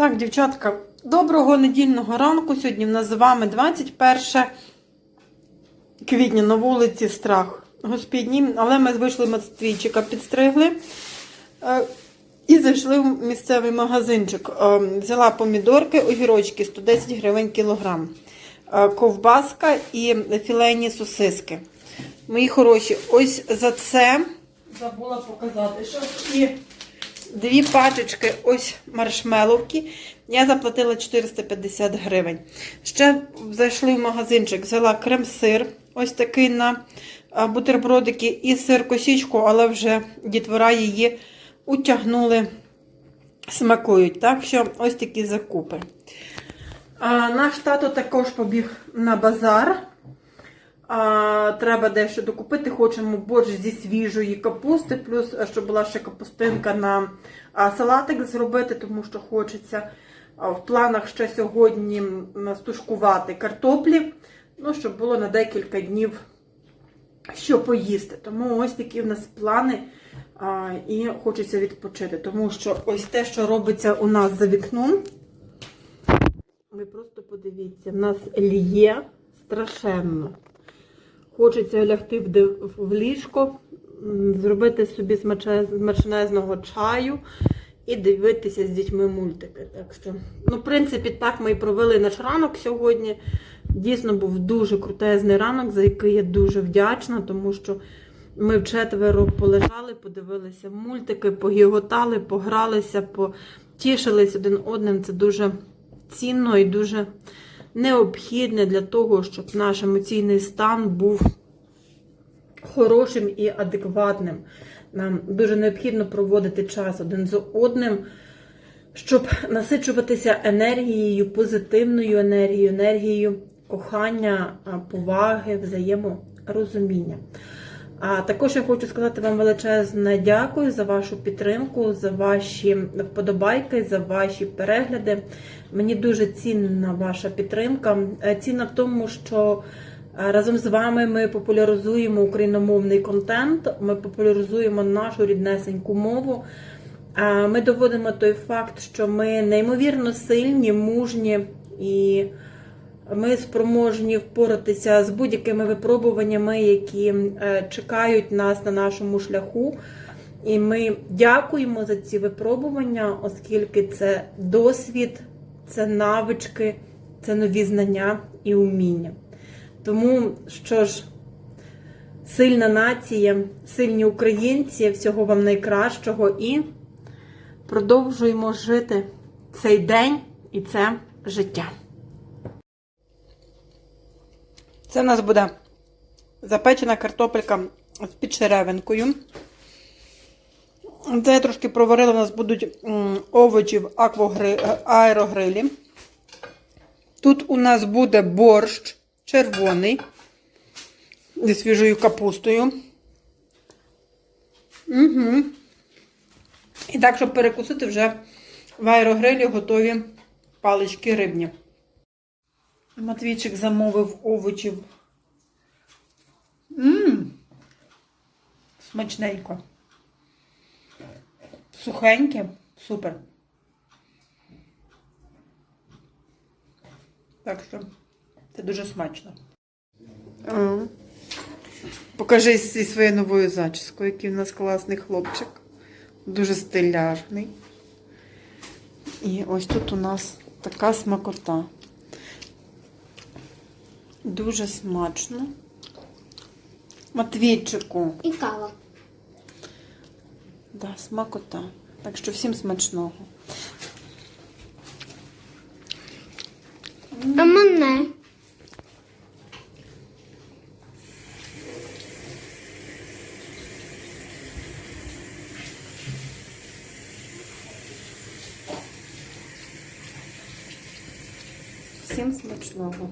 Так, дівчатка, доброго недільного ранку. Сьогодні в нас з вами 21 квітня на вулиці Страх Господній, але ми вийшли Матвійчика, підстригли е, і зайшли в місцевий магазинчик. Е, Взяла помідорки, огірочки 110 гривень кілограм, е, ковбаска і філейні сосиски. Мої хороші, ось за це забула показати, що і дві пачечки ось маршмеловки. Я заплатила 450 гривень. Ще зайшли в магазинчик, взяла крем-сир, ось такий на бутербродики і сир косічку, але вже дітвора її утягнули, смакують. Так що ось такі закупи. А, наш тато також побіг на базар. А, треба дещо докупити. Хочемо борщ зі свіжої капусти, плюс е, щоб була ще капустинка на салатик зробити, тому що хочеться в планах ще сьогодні стушкувати картоплі, ну, щоб було на декілька днів що поїсти. Тому ось такі в нас плани. А, і хочеться відпочити, тому що ось те, що робиться у нас за вікном, ви просто подивіться, в нас лє страшенно. Хочеться лягти в, в ліжко, зробити собі смачнезного чаю і дивитися з дітьми мультики. Так що, ну, в принципі, так ми і провели наш ранок сьогодні. Дійсно був дуже крутезний ранок, за який я дуже вдячна, тому що ми вчетверо полежали, подивилися мультики, погіготали, погралися, потішились один одним. Це дуже цінно і дуже необхідне для того, щоб наш емоційний стан був хорошим і адекватним. Нам дуже необхідно проводити час один з одним, щоб насичуватися енергією, позитивною енергією, енергією кохання, поваги, взаєморозуміння. А також я хочу сказати вам величезне дякую за вашу підтримку, за ваші вподобайки, за ваші перегляди. Мені дуже цінна ваша підтримка. Е, Цінна в тому, що е, разом з вами ми популяризуємо україномовний контент, ми популяризуємо нашу ріднесеньку мову. Ми доводимо той факт, що ми неймовірно сильні, мужні і ми спроможні впоратися з будь-якими випробуваннями, які е, чекають нас на нашому шляху. І ми дякуємо за ці випробування, оскільки це досвід, це навички, це нові знання і уміння. Тому що ж, сильна нація, сильні українці, всього вам найкращого і продовжуємо жити цей день і це життя. Це в нас буде запечена картопелька з підшеревинкою. Це я трошки проварила, у нас будуть овочі в аерогрилі. Тут у нас буде борщ червоний зі свіжою капустою. Угу. І так, щоб перекусити вже в аерогрилі готові палички рибні. Матвійчик замовив овочів. Ммм. Смачненько. Сухеньке. Супер. Так що це дуже смачно. Покажи зі своєю новою зачіскою, який в нас класний хлопчик. Дуже стиляжний. І ось тут у нас така смакота. Дуже смачно. Матвійчику. І кава. Да, смакота. Так що всім смачного. А мене. Всім смачного.